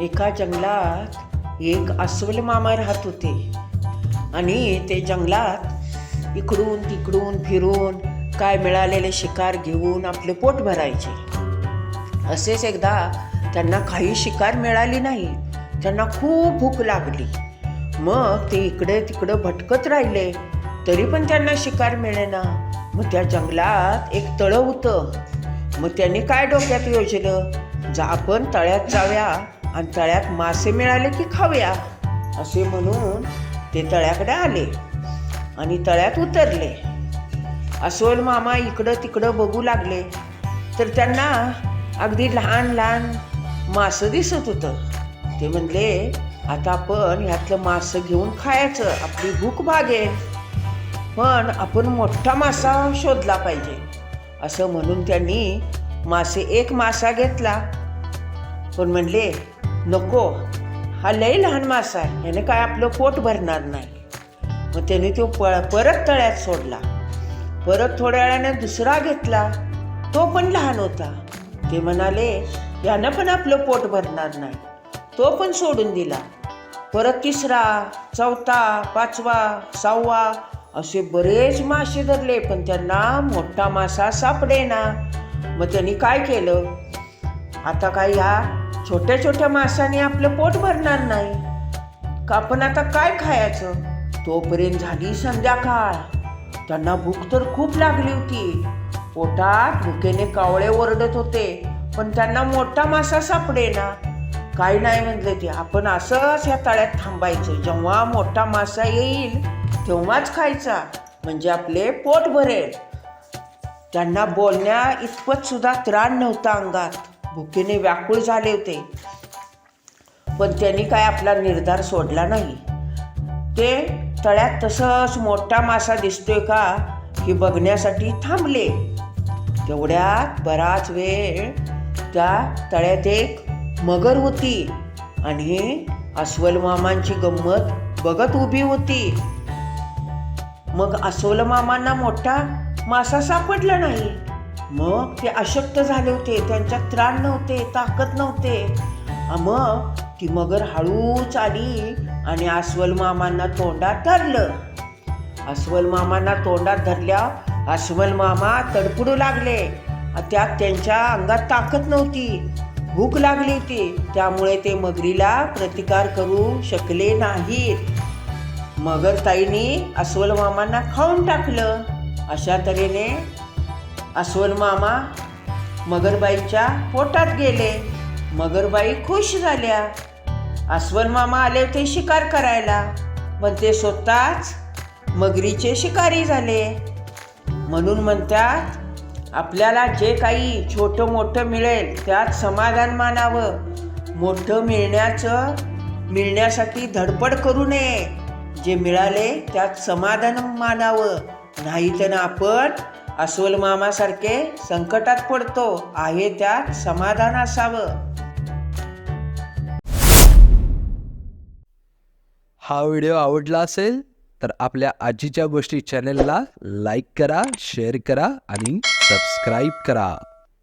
एका जंगलात एक अस्वल मामा राहत होते. आणि ते जंगलात इकडून तिकडून फिरून काय मिळालेले शिकार घेऊन आपले पोट भरायचे. असेच एकदा त्यांना काही शिकार मिळाली नाही. त्यांना खूप भूक लागली. मग ते इकडे तिकडं भटकत राहिले. तरी पण त्यांना शिकार मिळेना. मग त्या जंगलात एक तळं होतं. मग त्यांनी काय डोक्यात योजलं? जा आपण तळ्यात जाऊया. आणि तळ्यात मासे मिळाले की खाऊया असे म्हणून ते तळ्याकडे आले आणि तळ्यात उतरले. अस्वल मामा इकडं तिकडं बघू लागले तर त्यांना अगदी लहान लहान मासं दिसत होतं. ते म्हणले आता आपण ह्यातलं मासं घेऊन खायचं आपली भूक भागेल. पण आपण मोठा मासा शोधला पाहिजे. असं म्हणून त्यांनी मासे एक मासा घेतला. पण म्हणले नको. हा लय लहान मासा आहे. याने काय आपलं पोट भरणार नाही. मग त्याने तो प परत तळ्यात सोडला. परत थोड्या वेळाने दुसरा घेतला. तो पण लहान होता. ते म्हणाले यानं पण आपलं पोट भरणार नाही. तो पण सोडून दिला. परत तिसरा चौथा पाचवा सहावा असे बरेच मासे धरले पण त्यांना मोठा मासा सापडेना. मग त्यांनी काय केलं? आता काय ह्या छोट्या छोट्या माशाने आपलं पोट भरणार नाही. का आपण आता काय खायचं? तोपर्यंत झाली संध्याकाळ. त्यांना भूक तर खूप लागली होती. पोटात भुकेने कावळे ओरडत होते पण त्यांना मोठा मासा सापडेना. काही नाही म्हणले ते आपण असंच ह्या तळ्यात थांबायचं. जेव्हा मोठा मासा येईल तेव्हाच खायचा म्हणजे आपले पोट भरेल. त्यांना बोलण्या इतपत सुद्धा त्राण नव्हता अंगात. भुकेने व्याकुळ झाले होते. पण त्यांनी काय आपला निर्धार सोडला नाही. ते तळ्यात तसंच मोठा मासा दिसतोय का हे बघण्यासाठी थांबले. तेवढ्यात बराच वेळ त्या तळ्यात एक मगर होती आणि अस्वल मामांची गंमत बघत उभी होती. मग अस्वल मामांना मोठा मासा सापडला नाही. मग ते अशक्त झाले होते त्यांच्यात त्राण नव्हते ताकद नव्हते. मग ती मगर हळूच आली आणि अस्वल मामांना तोंडात धरलं. अस्वल मामांना तोंडात धरल्या अस्वल मामा तडफडू लागले. त्यात त्यांच्या अंगात ताकद नव्हती भूक लागली होती. त्यामुळे ते मगरीला प्रतिकार करू शकले नाहीत. मगर ताईने अस्वल मामांना खाऊन टाकलं. अशा तऱ्हेने अस्वल मामा मगरबाईच्या पोटात गेले. मगरबाई खुश झाल्या. अस्वल मामा आले होते शिकार करायला पण ते स्वतःच मगरीचे शिकारी झाले. म्हणून म्हणतात आपल्याला जे काही छोटं मोठं मिळेल त्यात समाधान मानावं. मोठं मिळण्याचं मिळण्यासाठी धडपड करू नये. जे मिळाले त्यात समाधान मानावं. नाही तर आपण अस्वल मामासारखे संकटात पडतो आहे त्यात समाधान असावं. हा व्हिडिओ आवडला असेल तर आपल्या आजीच्या गोष्टी चॅनेलला लाईक करा शेअर करा आणि सबस्क्राईब करा.